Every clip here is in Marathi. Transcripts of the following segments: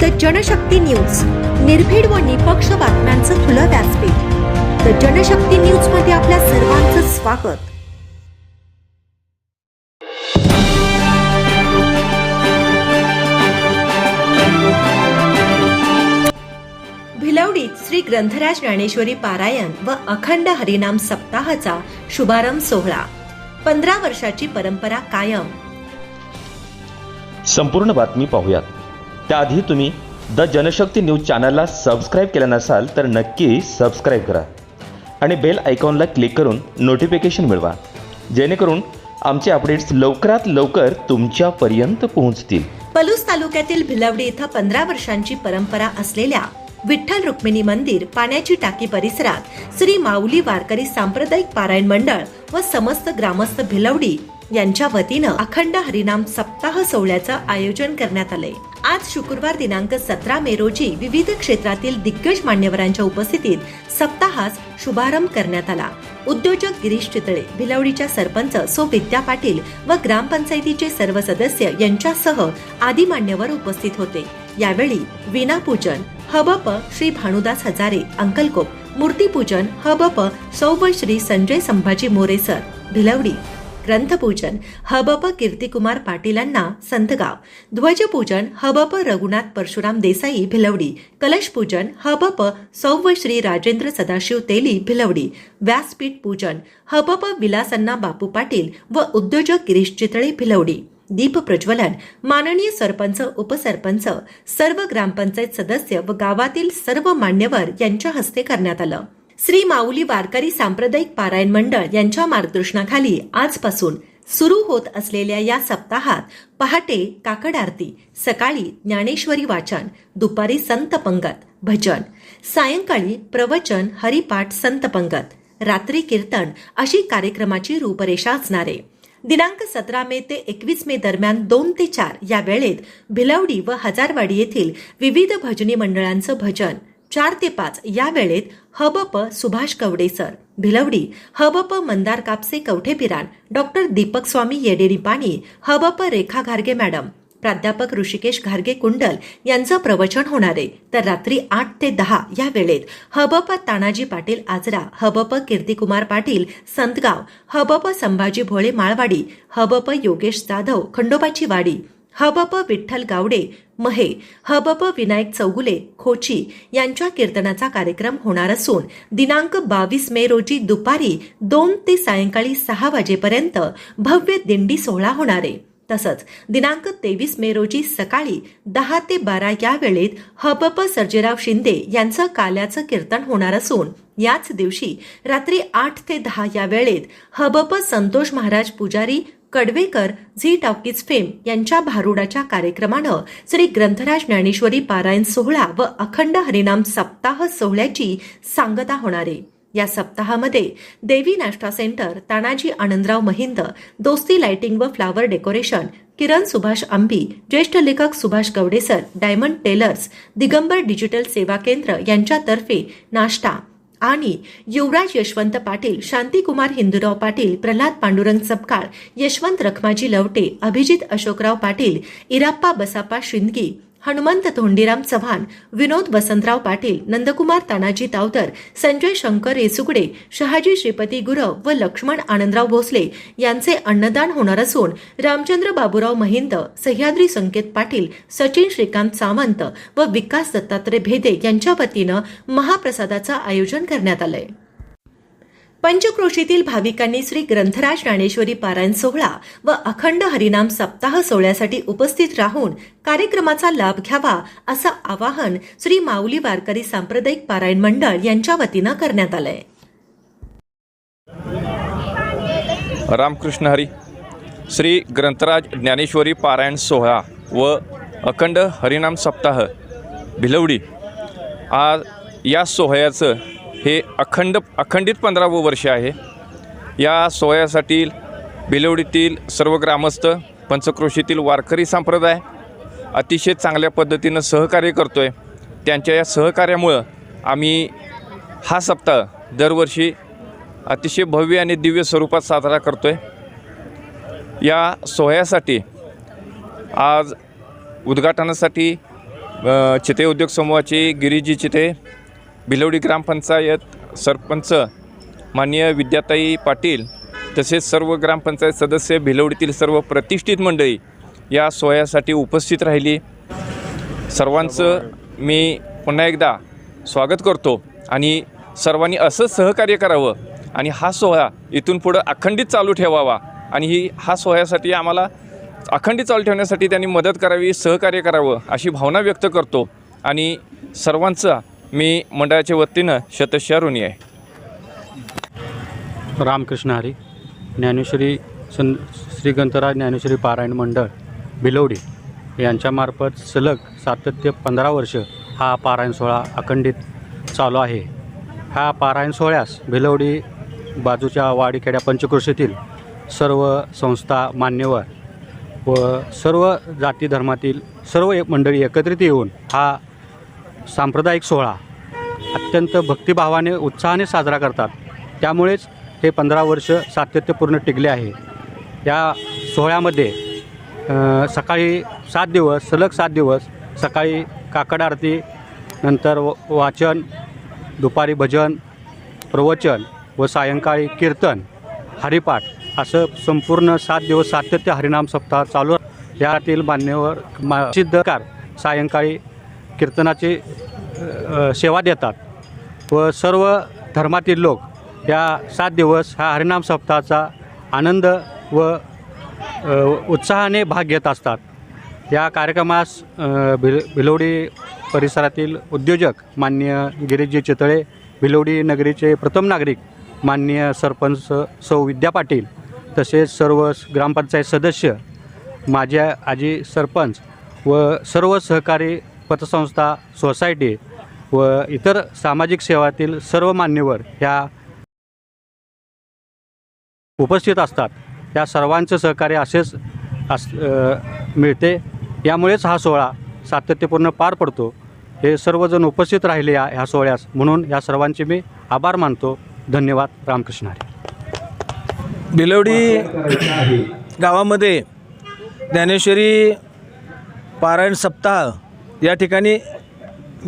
The Janshakti news. निर्भीड व निपक्ष बातम्यांचं खुलं व्यासपीठ. द जनशक्ती न्यूजमध्ये आपल्या सर्वांचं स्वागत. भिलवडीत श्री ग्रंथराज ज्ञानेश्वरी पारायण व अखंड हरिनाम सप्ताहाचा शुभारंभ सोहळा. पंधरा वर्षाची परंपरा कायम. संपूर्ण बातमी पाहूयात. त्याआधी तुम्ही द जनशक्ती न्यूज चॅनलला सबस्क्राईब केलं नसाल तर नक्की सबस्क्राईब करा. आणि बेल आयकॉनला क्लिक करून नोटिफिकेशन मिळवा. जेणेकरून आमचे अपडेट्स लवकरात लवकर तुमच्यापर्यंत पोहोचतील. पलूस तालुक्यातील भिलवडी इथं पंधरा वर्षांची परंपरा असलेल्या विठ्ठल रुक्मिणी मंदिर पाण्याची टाकी परिसरात श्री माऊली वारकरी सांप्रदायिक पारायण मंडळ व समस्त ग्रामस्थ भिलवडी यांच्या वतीनं अखंड हरिनाम सप्ताह सोहळ्याचं आयोजन करण्यात आलंय. आज शुक्रवार दिनांक सतरा मे रोजी विविध क्षेत्रातील दिग्गज मान्यवरांच्या उपस्थितीत सप्ताहास शुभारंभ करण्यात आला. उद्योजक गिरीश चितळे भिलवडीच्या सरपंच सो विद्या पाटील व ग्रामपंचायतीचे सर्व सदस्य यांच्यासह आदी मान्यवर उपस्थित होते. यावेळी विनापूजन हबप श्री भानुदास हजारे अंकलकोप मूर्तीपूजन हबप सौब श्री संजय संभाजी मोरे सर भिलवडी ग्रंथपूजन हबप कीर्तिकुमार पाटीलांना संतगाव. ध्वजपूजन हबप रघुनाथ परशुराम देसाई भिलवडी. कलशपूजन हबप सौव श्री राजेंद्र सदाशिव तेली भिलवडी. व्यासपीठ पूजन हबप विलासन्ना बापू पाटील व उद्योजक गिरीश चितळे भिलवडी. दीप प्रज्वलन माननीय सरपंच उपसरपंच सर्व ग्रामपंचायत सदस्य व गावातील सर्व मान्यवर यांच्या हस्ते करण्यात आलं. श्री माऊली वारकरी सांप्रदायिक पारायण मंडळ यांच्या मार्गदर्शनाखाली आजपासून सुरू होत असलेल्या या सप्ताहात पहाटे काकड आरती सकाळी ज्ञानेश्वरी वाचन दुपारी संत पंगत भजन सायंकाळी प्रवचन हरिपाठ संत पंगत रात्री कीर्तन अशी कार्यक्रमाची रूपरेषा असणार. आहे दिनांक सतरा मे ते एकवीस मे दरम्यान दोन ते चार या वेळेत भिलवडी व हजारवाडी येथील विविध भजनी मंडळांचं भजन चार ते पाच या वेळेत हबप सुभाष कवडे सर भिलवडी हबप मंदार कापसे कवठेपिरान डॉक्टर दीपक स्वामी येडेरी पाणी हबप रेखा घारगे मॅडम प्राध्यापक ऋषिकेश घारगे कुंडल यांचं प्रवचन होणार. आहे तर रात्री आठ ते दहा या वेळेत हबप तानाजी पाटील आजरा हबप कीर्तिकुमार पाटील संतगाव हबप संभाजी भोळे माळवाडी हबप योगेश जाधव खंडोबाची वाडी हबप विठ्ठल गावडे महे हबप विनायक चौगुले खोची यांच्या कीर्तनाचा कार्यक्रम होणार असून दिनांक बावीस मे रोजी दुपारी दोन ते सायंकाळी सहा वाजेपर्यंत भव्य दिंडी सोहळा होणार आहे. तसंच दिनांक तेवीस मे रोजी सकाळी दहा ते बारा या वेळेत हबप सर्जेराव शिंदे यांचं काल्याचं कीर्तन होणार असून याच दिवशी रात्री आठ ते दहा या वेळेत हबप संतोष महाराज पुजारी कडवेकर झी टॉकीज फेम यांच्या भारुडाच्या कार्यक्रमानं श्री ग्रंथराज ज्ञानेश्वरी पारायण सोहळा व अखंड हरिनाम सप्ताह सोहळ्याची सांगता होणार. आहे या सप्ताहामध्ये देवी नाश्ता सेंटर तानाजी आनंदराव महिंद दोस्ती लाइटिंग व फ्लावर डेकोरेशन किरण सुभाष आंबी ज्येष्ठ लेखक सुभाष गवडेसर डायमंड टेलर्स दिगंबर डिजिटल सेवा केंद्र यांच्यातर्फे नाश्ता आणि युवराज यशवंत पाटील शांतिकुमार हिंदूराव पाटील प्रल्हाद पांडुरंग सपकाळ यशवंत रखमाजी लवटे अभिजित अशोकराव पाटील इराप्पा बसापा शिंदगी हनुमंत धोंडीराम चव्हाण विनोद वसंतराव पाटील नंदकुमार तानाजी तावतर संजय शंकर येसुगडे शहाजी श्रीपती गुरव व लक्ष्मण आनंदराव भोसले यांचे अन्नदान होणार असून रामचंद्र बाबूराव महिंद सह्याद्री संकेत पाटील सचिन श्रीकांत सावंत व विकास दत्तात्रय भेदे यांच्या वतीनं महाप्रसादाचं आयोजन करण्यात आलंय. पंचक्रोशीतील भाविकांनी श्री ग्रंथराज ज्ञानेश्वरी पारायण सोहळा व अखंड हरिनाम सप्ताह सोहळ्यासाठी उपस्थित राहून कार्यक्रमाचा लाभ घ्यावा असं आवाहन श्री माऊली वारकरी सांप्रदायिक पारायण मंडळ यांच्या वतीनं करण्यात आलंय. रामकृष्ण हरी. श्री ग्रंथराज ज्ञानेश्वरी पारायण सोहळा व अखंड हरिनाम सप्ताह भिलवडी. आज या सोहळ्याचं हे अखंड अखंडित पंधरावं वर्ष आहे. या सोहळ्यासाठी बिलवडीतील सर्व ग्रामस्थ पंचक्रोशीतील वारकरी संप्रदाय अतिशय चांगल्या पद्धतीनं सहकार्य करतो आहे त्यांच्या या सहकार्यामुळं आम्ही हा सप्ताह दरवर्षी अतिशय भव्य आणि दिव्य स्वरूपात साजरा करतो आहे या सोहळ्यासाठी आज उद्घाटनासाठी चिते उद्योग समूहाचे गिरीजी चिते भिलवडी ग्रामपंचायत सरपंच माननीय विद्याताई पाटील तसेच सर्व ग्रामपंचायत सदस्य भिलवडीतील सर्व प्रतिष्ठित मंडळी या सोहळ्यासाठी उपस्थित राहिली. सर्वांचं मी पुन्हा एकदा स्वागत करतो आणि सर्वांनी असं सहकार्य करावं आणि हा सोहळा इथून पुढं अखंडित चालू ठेवावा आणि ही हा सोहळ्यासाठी आम्हाला अखंडित चालू ठेवण्यासाठी त्यांनी मदत करावी सहकार्य करावं अशी भावना व्यक्त करतो. आणि सर्वांचा मी मंडळाच्या वतीनं शतशा ऋणी आहे. रामकृष्ण हरी ज्ञानेश्वरी सं श्री गंतराज ज्ञानेश्वरी पारायण मंडळ भिलवडी यांच्यामार्फत सलग सातत्य पंधरा वर्ष हा पारायण सोहळा अखंडित चालू आहे. हा पारायण सोहळ्यास भिलवडी बाजूच्या वाडीखेड्या पंचकृषीतील सर्व संस्था मान्यवर व सर्व जाती धर्मातील सर्व एक मंडळी एकत्रित येऊन हा सांप्रदायिक सोहळा अत्यंत भक्तिभावाने उत्साहाने साजरा करतात. त्यामुळेच हे पंधरा वर्ष सातत्यपूर्ण टिकले आहे. या सोहळ्यामध्ये सकाळी सात दिवस सलग सात दिवस सकाळी काकड आरती नंतर व वाचन दुपारी भजन प्रवचन व सायंकाळी कीर्तन हरिपाठ असं संपूर्ण सात दिवस सातत्य हरिनाम सप्ताह चालू. यातील मान्यवर मा सिद्धकार सायंकाळी कीर्तनाची सेवा देतात. व सर्व धर्मातील लोक या सात दिवस हा हरिनाम सप्ताहाचा आनंद व उत्साहाने भाग घेत असतात. या कार्यक्रमास भिल भिलवडी परिसरातील उद्योजक माननीय गिरीजी चितळे भिलवडी नगरीचे प्रथम नागरिक माननीय सरपंच सौ विद्या पाटील तसेच सर्व ग्रामपंचायत सदस्य माझ्या आजी सरपंच व सर्व सहकारी पतसंस्था सोसायटी व इतर सामाजिक सेवातील सर्व मान्यवर ह्या उपस्थित असतात. या सर्वांचं सहकार्य असेच अस मिळते. यामुळेच हा सोहळा सातत्यपूर्ण पार पडतो. हे सर्वजण उपस्थित राहिले या ह्या सोहळ्यास. म्हणून या सर्वांचे मी आभार मानतो. धन्यवाद. रामकृष्ण हरी बिलवडी गावामध्ये ज्ञानेश्वरी पारायण सप्ताह या ठिकाणी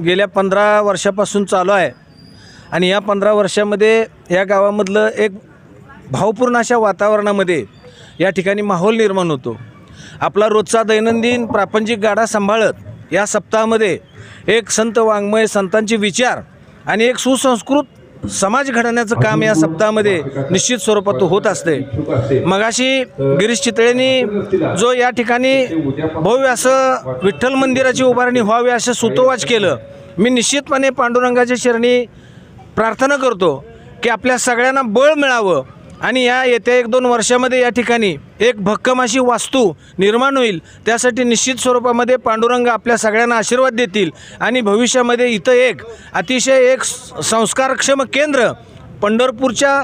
गेल्या पंधरा वर्षापासून चालू आहे. आणि या पंधरा वर्षामध्ये या गावामधलं एक भावपूर्ण अशा वातावरणामध्ये या ठिकाणी माहोल निर्माण होतो. आपला रोजचा दैनंदिन प्रापंचिक गाडा सांभाळत या सप्ताहामध्ये एक संत वाङ्मय संतांचे विचार आणि एक सुसंस्कृत समाज घडवण्याचं काम या सप्ताहामध्ये निश्चित स्वरूपात होत असते. मगाशी गिरीश चितळेंनी जो या ठिकाणी भव्य असं विठ्ठल मंदिराची उभारणी व्हावी असं सुतोवाच केलं मी निश्चितपणे पांडुरंगाच्या शरणी प्रार्थना करतो की आपल्या सगळ्यांना बळ मिळावं. आणि या येत्या एक दोन वर्षामध्ये या ठिकाणी एक भक्कम अशी वास्तू निर्माण होईल. त्यासाठी निश्चित स्वरूपामध्ये पांडुरंग आपल्या सगळ्यांना आशीर्वाद देतील. आणि भविष्यामध्ये इथं एक अतिशय एक संस्कारक्षम केंद्र पंढरपूरच्या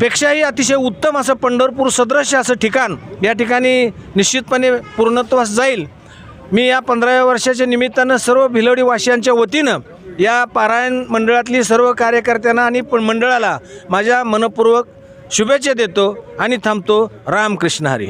पेक्षाही अतिशय उत्तम असं पंढरपूर सदृश्य असं ठिकाण या ठिकाणी निश्चितपणे पूर्णत्वास जाईल. मी या पंधराव्या वर्षाच्या निमित्तानं सर्व भिलवडीवासियांच्या वतीनं या पारायण मंडळातली सर्व कार्यकर्त्यांना आणि प- मंडळाला माझ्या मनपूर्वक शुभेच्छा देतो आणि थांबतो रामकृष्ण हरी.